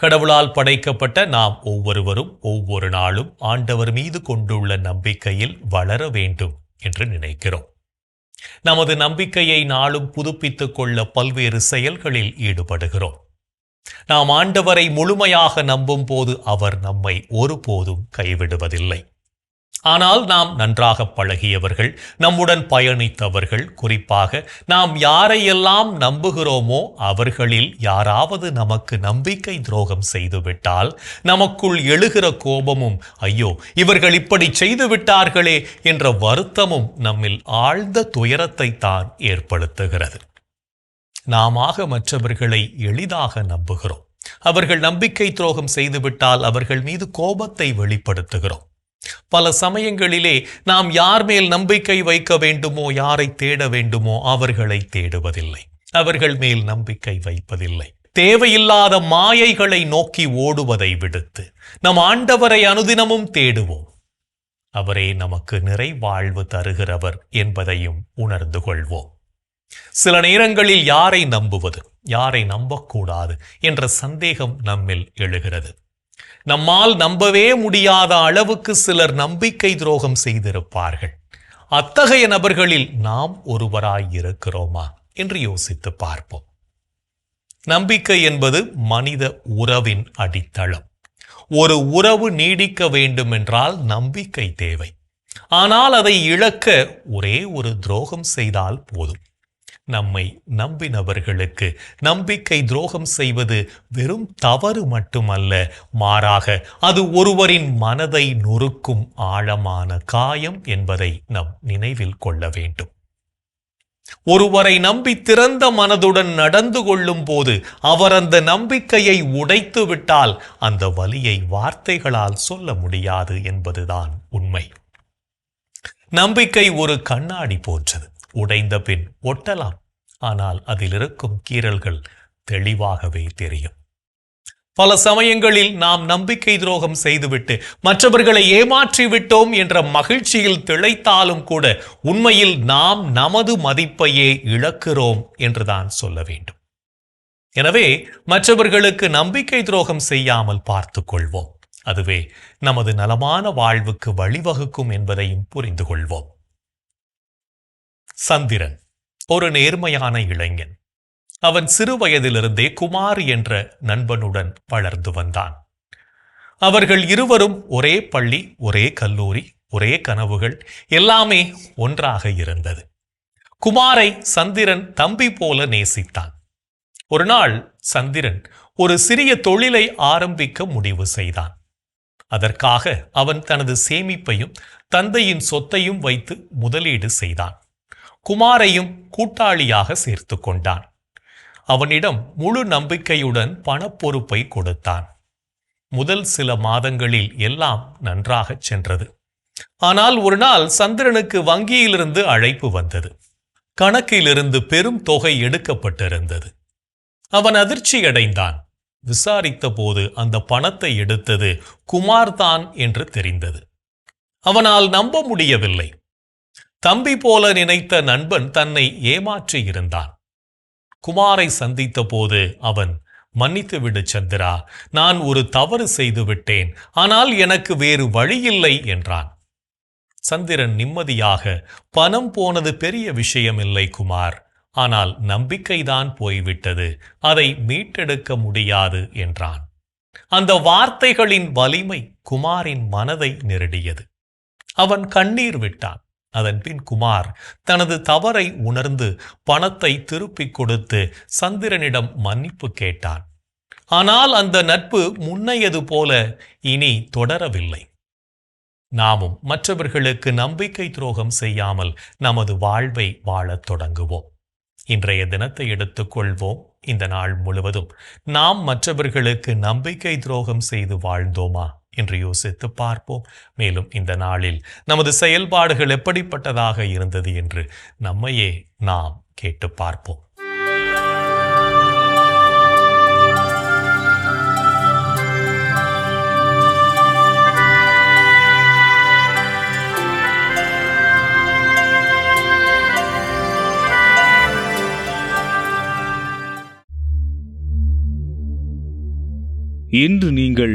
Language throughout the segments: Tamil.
கடவுளால் படைக்கப்பட்ட நாம் ஒவ்வொருவரும் ஒவ்வொரு நாளும் ஆண்டவர் மீது கொண்டுள்ள நம்பிக்கையில் வளர வேண்டும் என்று நினைக்கிறோம். நமது நம்பிக்கையை நாளும் புதுப்பித்துக் கொள்ள பல்வேறு செயல்களில் ஈடுபடுகிறோம். நாம் ஆண்டவரை முழுமையாக நம்பும் போது அவர் நம்மை ஒருபோதும் கைவிடுவதில்லை. ஆனால் நாம் நன்றாக பழகியவர்கள் நம்முடன் பயணித்தவர்கள் குறிப்பாக நாம் யாரையெல்லாம் நம்புகிறோமோ அவர்களில் யாராவது நமக்கு நம்பிக்கை துரோகம் செய்துவிட்டால் நமக்குள் எழுகிற கோபமும் ஐயோ இவர்கள் இப்படி செய்துவிட்டார்களே என்ற வருத்தமும் நம்மில் ஆழ்ந்த துயரத்தை தான் ஏற்படுத்துகிறது. நாமாக மற்றவர்களை எளிதாக நம்புகிறோம். அவர்கள் நம்பிக்கை துரோகம் செய்துவிட்டால் அவர்கள் மீது கோபத்தை வெளிப்படுத்துகிறோம். பல சமயங்களிலே நாம் யார் மேல் நம்பிக்கை வைக்க வேண்டுமோ யாரை தேட வேண்டுமோ அவர்களை தேடுவதில்லை. அவர்கள் மேல் நம்பிக்கை வைப்பதில்லை. தேவையில்லாத மாயைகளை நோக்கி ஓடுவதை விடுத்து நம் ஆண்டவரை அனுதினமும் தேடுவோம். அவரே நமக்கு நிறைவாழ்வு தருகிறவர் என்பதையும் உணர்ந்து கொள்வோம். சில நேரங்களில் யாரை நம்புவது யாரை நம்பக்கூடாது என்ற சந்தேகம் நம்மில் எழுகிறது. நம்மால் நம்பவே முடியாத அளவுக்கு சிலர் நம்பிக்கை துரோகம் செய்திருப்பார்கள். அத்தகைய நபர்களில் நாம் ஒருவராய் இருக்கிறோமா என்று யோசித்து பார்ப்போம். நம்பிக்கை என்பது மனித உறவின் அடித்தளம். ஒரு உறவு நீடிக்க வேண்டுமென்றால் நம்பிக்கை தேவை. ஆனால் அதை இழக்க ஒரே ஒரு துரோகம் செய்தால் போதும். நம்மை நம்பினவர்களுக்கு நம்பிக்கை துரோகம் செய்வது வெறும் தவறு மட்டுமல்ல. மாறாக அது ஒருவரின் மனதை நொறுக்கும் ஆழமான காயம் என்பதை நம் நினைவில் கொள்ள வேண்டும். ஒருவரை நம்பி திறந்த மனதுடன் நடந்து கொள்ளும் போது அவர் அந்த நம்பிக்கையை உடைத்து விட்டால் அந்த வலியை வார்த்தைகளால் சொல்ல முடியாது என்பதுதான் உண்மை. நம்பிக்கை ஒரு கண்ணாடி போன்றது. உடைந்த பின் ஒட்டலாம். ஆனால் அதில் இருக்கும் கீறல்கள் தெளிவாகவே தெரியும். பல சமயங்களில் நாம் நம்பிக்கை துரோகம் செய்துவிட்டு மற்றவர்களை ஏமாற்றி விட்டோம் என்ற மகிழ்ச்சியில் திளைத்தாலும் கூட உண்மையில் நாம் நமது மதிப்பையே இழக்கிறோம் என்றுதான் சொல்ல வேண்டும். எனவே மற்றவர்களுக்கு நம்பிக்கை துரோகம் செய்யாமல் பார்த்து கொள்வோம் அதுவே நமது நலமான வாழ்வுக்கு வழிவகுக்கும் என்பதையும் புரிந்து கொள்வோம் சந்திரன் ஒரு நேர்மையான இளைஞன். அவன் சிறு வயதிலிருந்தே குமார் என்ற நண்பனுடன் வளர்ந்து வந்தான். அவர்கள் இருவரும் ஒரே பள்ளி ஒரே கல்லூரி ஒரே கனவுகள் எல்லாமே ஒன்றாக இருந்தது. குமாரை சந்திரன் தம்பி போல நேசித்தான். ஒரு நாள் சந்திரன் ஒரு சிறிய தொழிலை ஆரம்பிக்க முடிவு செய்தான். அதற்காக அவன் தனது சேமிப்பையும் தந்தையின் சொத்தையும் வைத்து முதலீடு செய்தான். குமாரையும் கூட்டாளியாக சேர்த்து கொண்டான். அவனிடம் முழு நம்பிக்கையுடன் பணப்பொறுப்பை கொடுத்தான். முதல் சில மாதங்களில் எல்லாம் நன்றாகச் சென்றது. ஆனால் ஒரு நாள் சந்திரனுக்கு வங்கியிலிருந்து அழைப்பு வந்தது. கணக்கிலிருந்து பெரும் தொகை எடுக்கப்பட்டிருந்தது. அவன் அதிர்ச்சியடைந்தான். விசாரித்த போது அந்த பணத்தை எடுத்தது குமார்தான் என்று தெரிந்தது. அவனால் நம்ப முடியவில்லை. தம்பி போல நினைத்த நண்பன் தன்னை ஏமாற்றி இருந்தான். குமாரை சந்தித்த போது அவன் மன்னித்து விடு சந்திரா நான் ஒரு தவறு செய்து விட்டேன் ஆனால் எனக்கு வேறு வழியில்லை என்றான். சந்திரன் நிம்மதியாக பணம் போனது பெரிய விஷயமில்லை குமார் ஆனால் நம்பிக்கைதான் போய்விட்டது அதை மீட்டெடுக்க முடியாது என்றான். அந்த வார்த்தைகளின் வலிமை குமாரின் மனதை நெருடியது. அவன் கண்ணீர் விட்டான். அதன் பின் குமார் தனது தவறை உணர்ந்து பணத்தை திருப்பிக் கொடுத்து சந்திரனிடம் மன்னிப்பு கேட்டான். ஆனால் அந்த நட்பு முன்னையது போல இனி தொடரவில்லை. நாமும் மற்றவர்களுக்கு நம்பிக்கை துரோகம் செய்யாமல் நமது வாழ்வை வாழத் தொடங்குவோம். இன்றைய தினத்தை எடுத்துக்கொள்வோம் இந்த நாள் முழுவதும் நாம் மற்றவர்களுக்கு நம்பிக்கை துரோகம் செய்து வாழ்ந்தோமா? என்று யோசித்து பார்ப்போம். மேலும் இந்த நாளில் நமது செயல்பாடுகள் எப்படிப்பட்டதாக இருந்தது என்று நம்மையே நாம் கேட்டு பார்ப்போம். இன்று நீங்கள்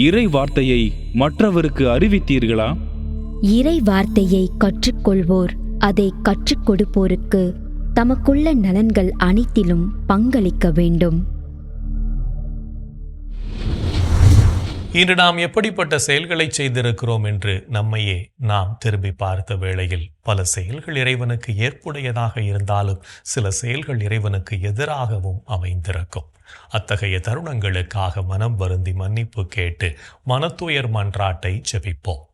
இறை வார்த்தையை மற்றவருக்கு அறிவித்தீர்களா? இறை வார்த்தையை கற்றுக்கொள்வோர் அதை கற்றுக் கொடுப்போருக்கு தமக்குள்ள நலன்கள் அனைத்திலும் பங்களிக்க வேண்டும். இன்று நாம் எப்படிப்பட்ட செயல்களை செய்திருக்கிறோம் என்று நம்மையே நாம் திரும்பி பார்த்த வேளையில் பல செயல்கள் இறைவனுக்கு ஏற்புடையதாக இருந்தாலும் சில செயல்கள் இறைவனுக்கு எதிராகவும் அமைந்திருக்கும். அத்தகைய தருணங்களுக்காக மனம் வருந்தி மன்னிப்பு கேட்டு மனத்துயர் மன்றாட்டை ஜெபிப்போம்.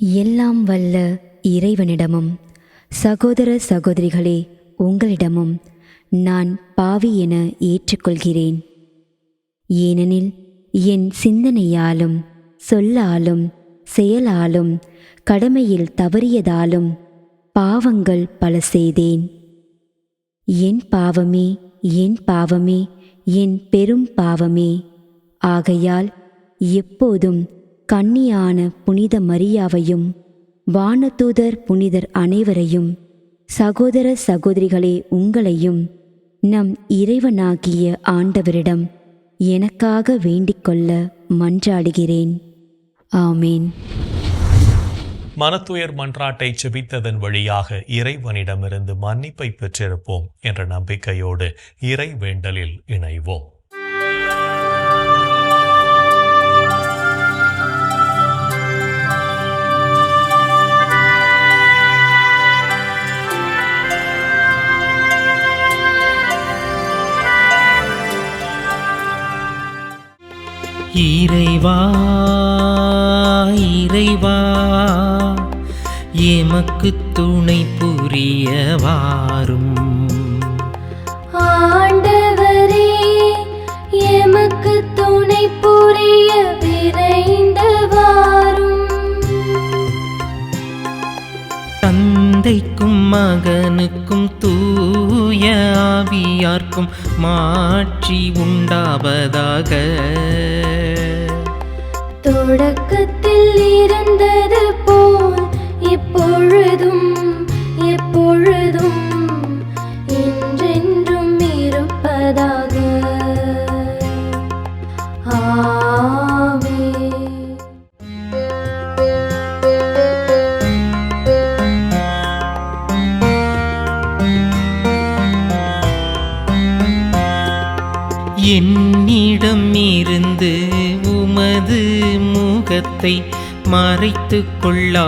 எல்லாம் வல்ல இறைவனிடமும் சகோதர சகோதரிகளே உங்களிடமும் நான் பாவி என ஏற்றுக்கொள்கிறேன். ஏனெனில் என் சிந்தனையாலும் சொல்லாலும் செயலாலும் கடமையில் தவறியதாலும் பாவங்கள் பல செய்தேன். என் பாவமே என் பாவமே என் பெரும் பாவமே. ஆகையால் எப்போதும் கன்னியான புனித மரியாவையும் வானதூதர் புனிதர் அனைவரையும் சகோதர சகோதரிகளே உங்களையும் நம் இறைவனாகிய ஆண்டவரிடம் எனக்காக வேண்டிக்கொள்ள மன்றாடுகிறேன். ஆமேன். மனத்துயர் மன்றாட்டை செபித்ததன் வழியாக இறைவனிடமிருந்து மன்னிப்பை பெற்றிருப்போம் என்ற நம்பிக்கையோடு இறை வேண்டலில் இணைவோம். எமக்கு துணை புரிய வாரும் ஆண்டவரே எமக்கு துணை புரிய விரைந்து வாரும் தந்தைக்கும் மகனுக்கும் தூய ஆவியார்க்கும் மாட்சி உண்டாவதாக. தொடக்கத்தில் இருந்தது இப்பொழுதும் எப்பொழுதும் என்றென்றும் இருப்பதாக. என்னிடம் இருந்து உமது முகத்தை மறைத்து கொள்ளாதேயும்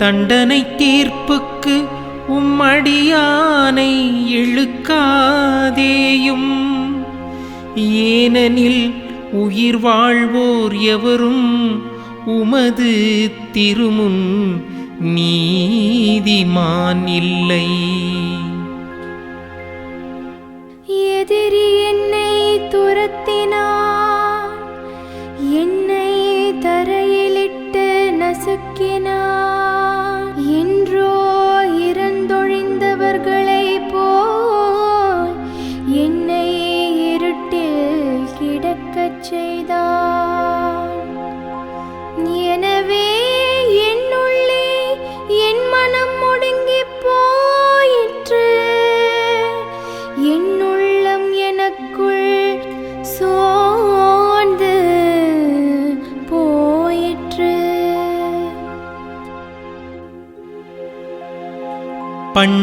தண்டனை தீர்ப்புக்கு உம்மடியானை இழுக்காதேயும். ஏனெனில் உயிர் வாழ்வோர் எவரும் உமது திருமுன் நீதிமான் இல்லை. எதிரி என்னை துரத்தினார் என்னை தரையிலிட்டு நசுக்கினார்.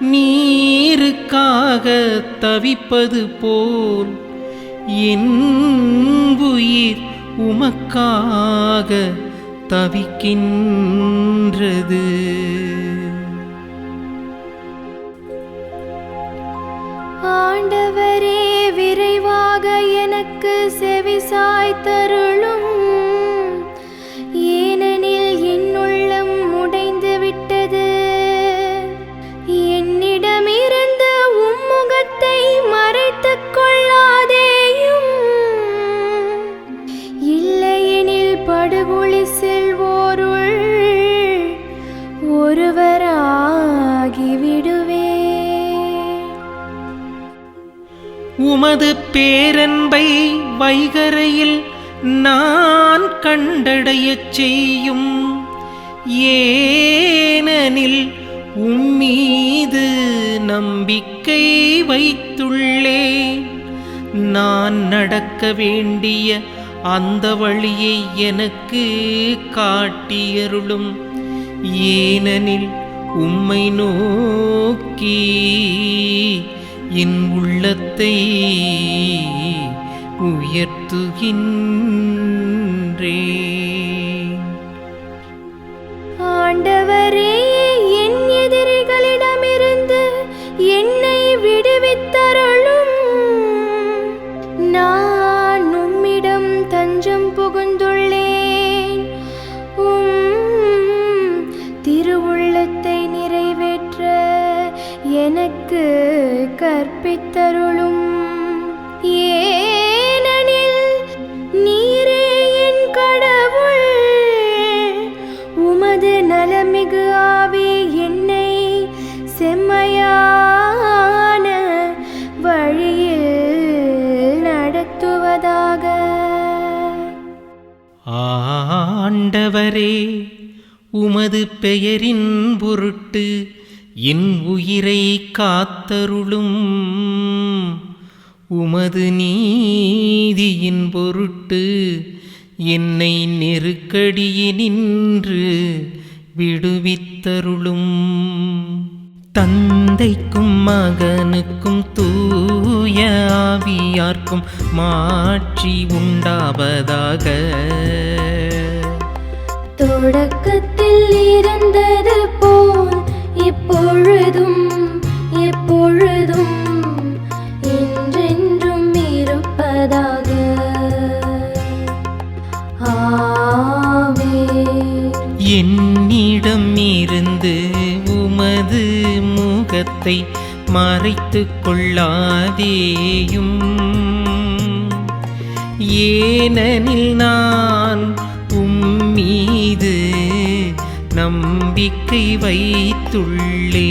நீருக்காக தவிப்பது போல் என் உயிர் உமக்காக தவிக்கின்றது. ஆண்டவரே விரைவாக எனக்கு செவிசாய் தருளும் வைகரையில் நான் கண்டடையச் செய்யும் ஏனெனில் உம்மீது நம்பிக்கை வைத்துள்ளேன். நான் நடக்க வேண்டிய அந்த வழியை எனக்கு காட்டியருளும் ஏனெனில் உம்மை நோக்கி என் உள்ளத்தை உயர்த்துகின்றேன். ஆண்டவரே என் எதிரிகளிடமிருந்து என்னை விடுவித்தருளும். நான் உம்மிடம் தஞ்சம் புகுந்துள்ளேன். உம் திருவுள்ளத்தை நிறைவேற்ற எனக்கு கற்பித்த உமது பெயரின் பொருட்டு என் உயிரை காத்தருளும். உமது நீதியின் பொருட்டு என்னை நெருக்கடியினின்று விடுவித்தருளும். தந்தைக்கும் மகனுக்கும் தூய ஆவியார்க்கும் மாற்றி உண்டாவதாக. தொடக்கத்தில் இருந்தது போல் இப்பொழுதும் எப்பொழுதும் என்றென்றும் இருப்பதாக. ஆமென். என்னிடம் இருந்து உமது முகத்தை மறைத்து கொள்ளாதேயும். ஏனெனில் நான் உம்மீது நம்பிக்கை வைத்துள்ளே.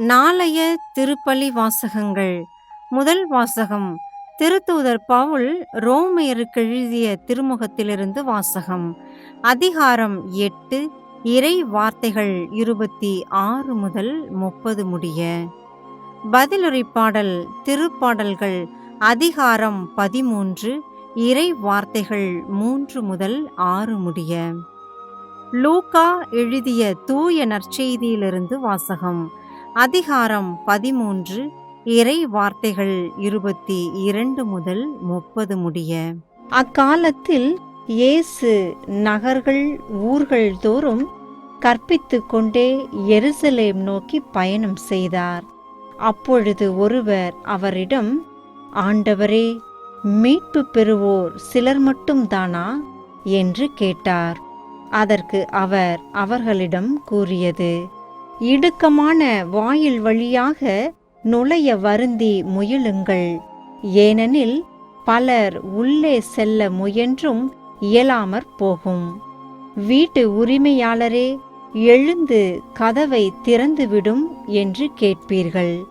நாளைய திருப்பலி வாசகங்கள். முதல் வாசகம் திருத்தூதர் பவுல் ரோமையருக்கு எழுதிய திருமுகத்திலிருந்து வாசகம். அதிகாரம் எட்டு இறை வார்த்தைகள் இருபத்தி ஆறு முதல் முப்பது முடிய. பதிலுரை பாடல் திருப்பாடல்கள் அதிகாரம் பதிமூன்று இறை வார்த்தைகள் மூன்று முதல் ஆறு முடிய. லூகா எழுதிய தூய நற்செய்தியிலிருந்து வாசகம். அதிகாரம் பதிமூன்று இறை வார்த்தைகள் இருபத்தி இரண்டு முதல் முப்பது முடிய. அக்காலத்தில் இயேசு நகர்கள் ஊர்கள் தோறும் கற்பித்து கொண்டே எருசலேம் நோக்கி பயணம் செய்தார். அப்பொழுது ஒருவர் அவரிடம் ஆண்டவரே மீட்பு பெறுவோர் சிலர் மட்டும்தானா என்று கேட்டார். அதற்கு அவர் அவர்களிடம் கூறியது இடுக்கமான வாயில் வழியாக நுழைய வருந்தி முயலுங்கள். ஏனெனில் பலர் உள்ளே செல்ல முயன்றும் இயலாமற் போகும். வீட்டு உரிமையாளரே எழுந்து கதவை திறந்துவிடும் என்று கேட்பீர்கள்.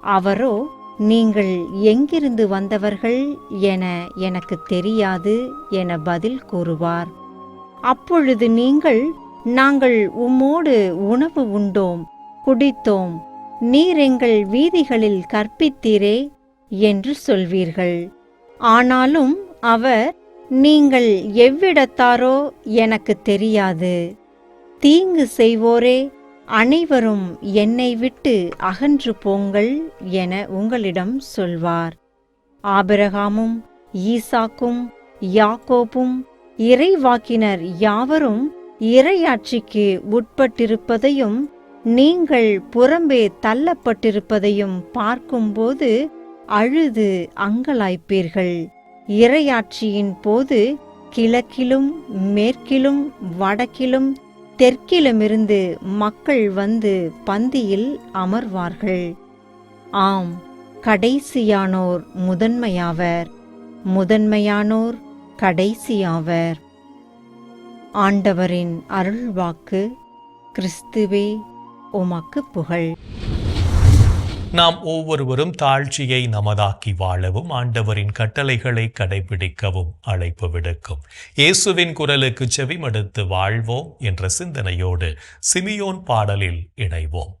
அவரோ நீங்கள் எங்கிருந்து வந்தவர்கள் என எனக்கு தெரியாது என பதில் கூறுவார். அப்பொழுது நீங்கள் நாங்கள் உம்மோடு உணவு உண்டோம் குடித்தோம். நீர் எங்கள் வீதிகளில் கற்பித்தீரே என்று சொல்வீர்கள். ஆனாலும் அவர் நீங்கள் எவ்விடத்தாரோ எனக்கு தெரியாது. தீங்கு செய்வோரே அனைவரும் என்னை விட்டு அகன்று போங்கள் என உங்களிடம் சொல்வார். ஆபிரகாமும் ஈசாக்கும் யாக்கோபும் இறைவாக்கினர் யாவரும் இறையாட்சிக்கு உட்பட்டிருப்பதையும் நீங்கள் புறம்பே தள்ளப்பட்டிருப்பதையும் பார்க்கும்போது அழுது அங்கலாய்ப்பீர்கள். இறையாட்சியின் போது கிழக்கிலும் மேற்கிலும் வடக்கிலும் தெற்கிலுமிருந்து மக்கள் வந்து பந்தியில் அமர்வார்கள். ஆம் கடைசியானோர் முதன்மையாவர். முதன்மையானோர் கடைசியாவர். ஆண்டவரின் அருள்வாக்கு கிறிஸ்துவே உமக்கு புகழ். நாம் ஒவ்வொருவரும் தாழ்ச்சியை நமதாக்கி வாழவும் ஆண்டவரின் கட்டளைகளை கடைபிடிக்கவும் அழைப்பு விடுக்கும். இயேசுவின் குரலுக்கு செவிமடுத்து வாழ்வோம் என்ற சிந்தனையோடு சிமியோன் பாடலில் இணைவோம்.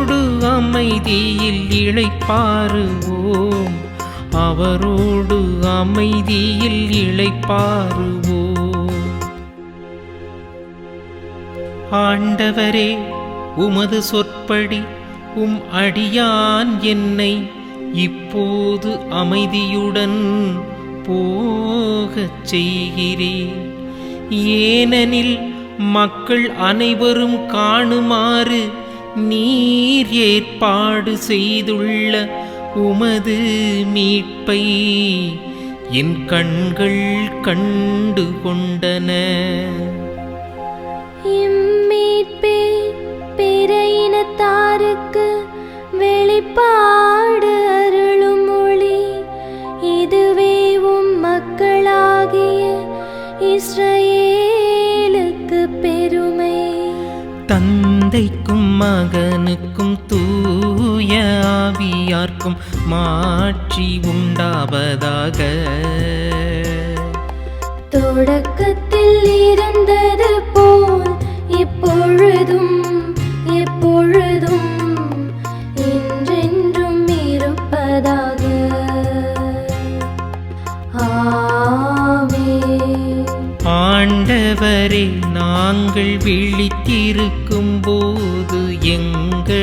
அமைதியில் இழைப்பாருவோம். அவரோடு அமைதியில் இழைப்பாருவோம். ஆண்டவரே உமது சொற்படி உம் அடியான் என்னை இப்போது அமைதியுடன் போகச் செய்கிறேன் ஏனெனில் மக்கள் அனைவரும் காணுமாறு நீர் ஏற்பாடு செய்துள்ள உமது மீட்பை என் கண்கள் கண்டு கொண்டன. இம்மீட்பே பிற இனத்தாருக்கு வெளிப்பாடு மகனுக்கும் தூய ஆவியார்க்கும் மாட்சி உண்டாவதாக. தொடக்கத்தில் இருந்தது போல் இப்பொழுதும் எப்பொழுதும் என்றென்றும் இருப்பதாக. ஆண்டவரே நாங்கள் விழித்திருக்கும் போது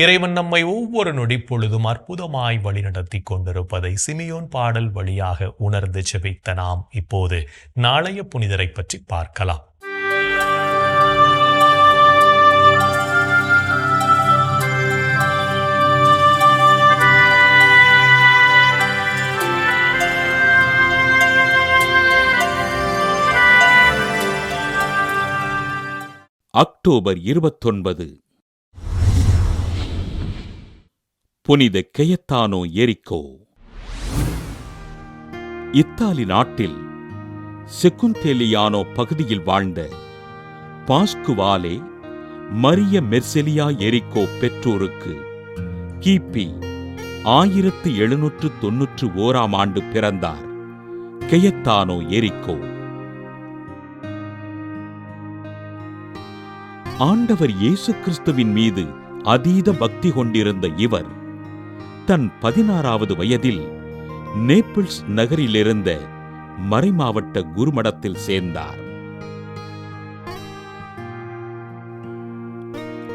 இறைவன் நம்மை ஒவ்வொரு நொடி பொழுதும் அற்புதமாய் வழிநடத்தி கொண்டிருப்பதை சிமியோன் பாடல் வழியாக உணர்ந்து செபித்த நாம் இப்போது நாளைய புனிதரை பற்றி பார்க்கலாம். அக்டோபர் இருபத்தொன்பது. புனித கெயத்தானோ எரிக்கோ. இத்தாலி நாட்டில் செக்குந்தேலியானோ பகுதியில் வாழ்ந்த பாஸ்குவாலே மரிய மெர்செலியா எரிக்கோ பெற்றோருக்கு கிபி ஆயிரத்து எழுநூற்று தொன்னூற்று ஓராம் ஆண்டு பிறந்தார் கெயத்தானோ எரிக்கோ. ஆண்டவர் இயேசு கிறிஸ்துவின் மீது அதீத பக்தி கொண்டிருந்த இவர் தன் பதினாறாவது வயதில் நேபிள்ஸ் நகரிலிருந்த மறைமாவட்ட குருமடத்தில் சேர்ந்தார்.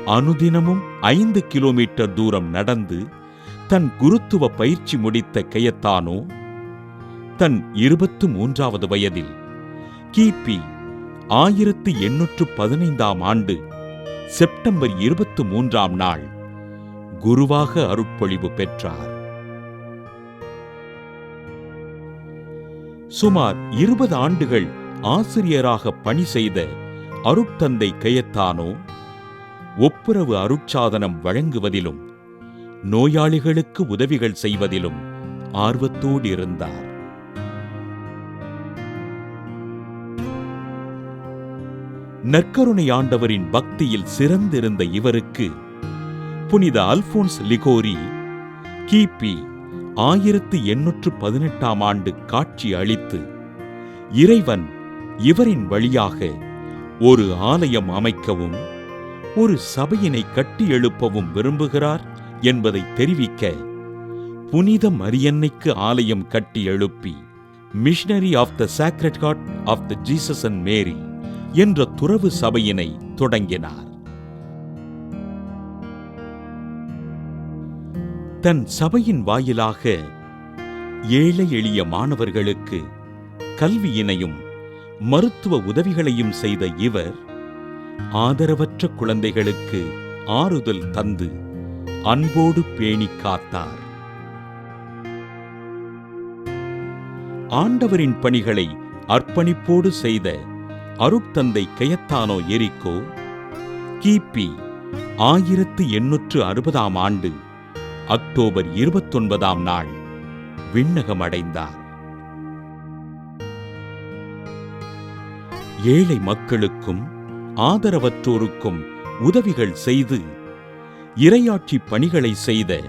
அனுதினமும் ஐந்து கிலோமீட்டர் தூரம் நடந்து தன் குருத்துவ பயிற்சி முடித்த கையத்தானோ தன் இருபத்து மூன்றாவது வயதில் கிபி ஆயிரத்து எண்ணூற்று பதினைந்தாம் ஆண்டு செப்டம்பர் இருபத்து மூன்றாம் நாள் குருவாக அருட்பொழிவு பெற்றார். சுமார் இருபது ஆண்டுகள் ஆசிரியராக பணி செய்த அருட்தந்தை கயத்தானோ ஒப்புரவு அருட்சாதனம் வழங்குவதிலும் நோயாளிகளுக்கு உதவிகள் செய்வதிலும் ஆர்வத்தோடு இருந்தார். நற்கருணை ஆண்டவரின் பக்தியில் சிறந்திருந்த இவருக்கு புனித அல்போன்ஸ் லிகோரி கிபி ஆயிரத்து எண்ணூற்று பதினெட்டாம் ஆண்டு காட்சி அளித்து இறைவன் இவரின் வழியாக ஒரு ஆலயம் அமைக்கவும் ஒரு சபையினை கட்டி எழுப்பவும் விரும்புகிறார் என்பதை தெரிவிக்க புனித மரியன்னைக்கு ஆலயம் கட்டி எழுப்பி missionary of the sacred heart of the Jesus and Mary என்ற துறவு சபையினை தொடங்கினார். தன் சபையின் வாயிலாக ஏழை எளிய மாணவர்களுக்கு கல்வியினையும் மருத்துவ உதவிகளையும் செய்த இவர் ஆதரவற்ற குழந்தைகளுக்கு ஆறுதல் தந்து அன்போடு பேணி காத்தார். ஆண்டவரின் பணிகளை அர்ப்பணிப்போடு செய்த அருட்தந்தை கயத்தானோ எரிக்கோ கிபி ஆயிரத்து எண்ணூற்று அறுபதாம் ஆண்டு அக்டோபர் இருபத்தொன்பதாம் நாள். விண்ணகம் அடைந்தார் ஏழை மக்களுக்கும் ஆதரவற்றோருக்கும் உதவிகள் செய்து இரையாட்சி பணிகளை செய்த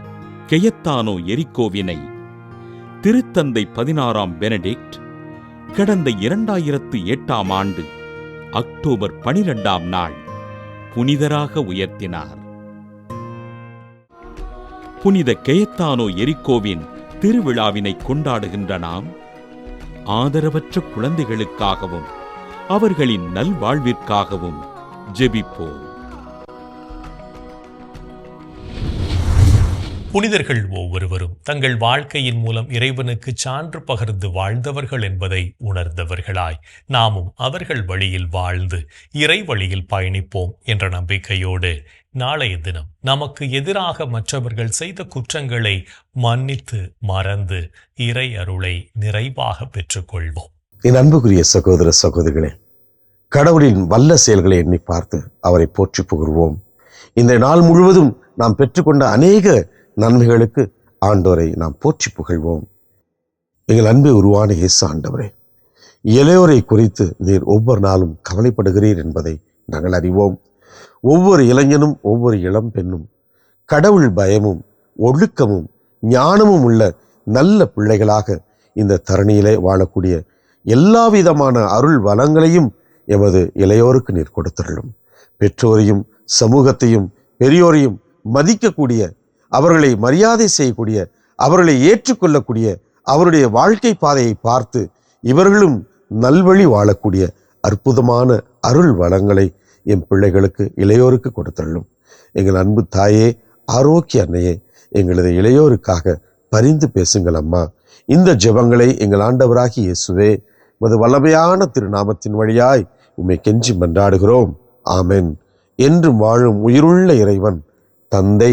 கெயத்தானோ எரிக்கோவினை திருத்தந்தை பதினாறாம் பெனடிக்ட் கடந்த இரண்டாயிரத்து எட்டாம் ஆண்டு அக்டோபர் பனிரெண்டாம் நாள் புனிதராக உயர்த்தினார். புனித கெயத்தானோ எரிக்கோவின் திருவிழாவினை கொண்டாடுகின்ற நாம் ஆதரவற்ற குழந்தைகளுக்காகவும் அவர்களின் நல்வாழ்விற்காகவும் ஜெபிப்போம். புனிதர்கள் ஒவ்வொருவரும் தங்கள் வாழ்க்கையின் மூலம் இறைவனுக்கு சான்று பகர்ந்து வாழ்ந்தவர்கள் என்பதை உணர்ந்தவர்களாய். நாமும் அவர்கள் வழியில் வாழ்ந்து இறை வழியில் பயணிப்போம் என்ற நம்பிக்கையோடு நாளைய தினம் நமக்கு எதிராக மற்றவர்கள் செய்த குற்றங்களை மன்னித்து மறந்து இறை அருளை நிறைவாக பெற்றுக்கொள்வோம். என் அன்புக்குரிய சகோதர சகோதரிகளே கடவுளின் வல்ல செயல்களை எண்ணி பார்த்து அவரை போற்றி புகழ்வோம். இந்த நாள் முழுவதும் நாம் பெற்றுக்கொண்ட அநேக நன்மைகளுக்கு ஆண்டோரை நாம் போற்றி புகழ்வோம். எங்கள் அன்பு உருவான இயேசு ஆண்டவரே இளையோரை குறித்து நீர் ஒவ்வொரு நாளும் கவலைப்படுகிறீர் என்பதை நாங்கள் அறிவோம். ஒவ்வொரு இளைஞனும் ஒவ்வொரு இளம் பெண்ணும் கடவுள் பயமும் ஒழுக்கமும் ஞானமும் உள்ள நல்ல பிள்ளைகளாக இந்த தரணியிலே வாழக்கூடிய எல்லா விதமான அருள் வளங்களையும் எமது இளையோருக்கு நீர் கொடுத்துள்ளும் பெற்றோரையும் சமூகத்தையும் பெரியோரையும் மதிக்கக்கூடிய அவர்களை மரியாதை செய்யக்கூடிய அவர்களை ஏற்றுக்கொள்ளக்கூடிய அவருடைய வாழ்க்கை பாதையை பார்த்து இவர்களும் நல்வழி வாழக்கூடிய அற்புதமான அருள் வளங்களை என் பிள்ளைகளுக்கு இளையோருக்கு கொடுத்துள்ளும் எங்கள் அன்பு தாயே ஆரோக்கிய அன்னையே எங்களது இளையோருக்காக பரிந்து பேசுங்கள் அம்மா. இந்த ஜெபங்களை எங்கள் ஆண்டவராகி இயேசுவே மது வல்லமையான திருநாமத்தின் வழியாய் உம்மை கெஞ்சி மன்றாடுகிறோம். ஆமென். என்றும் வாழும் உயிருள்ள இறைவன் தந்தை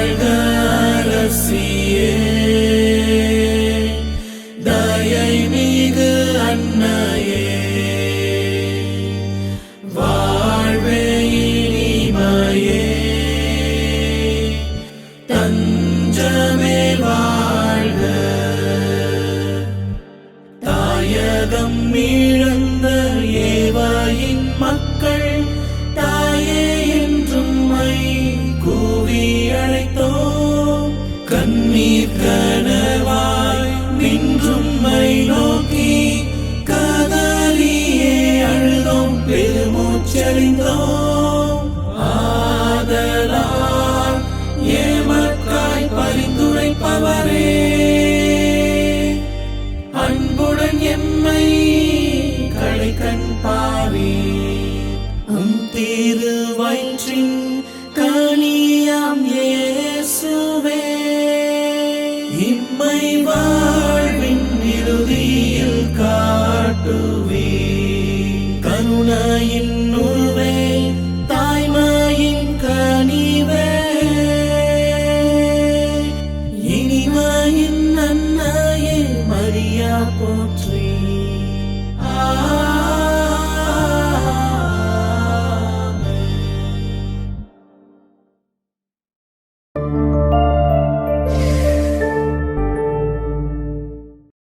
தயை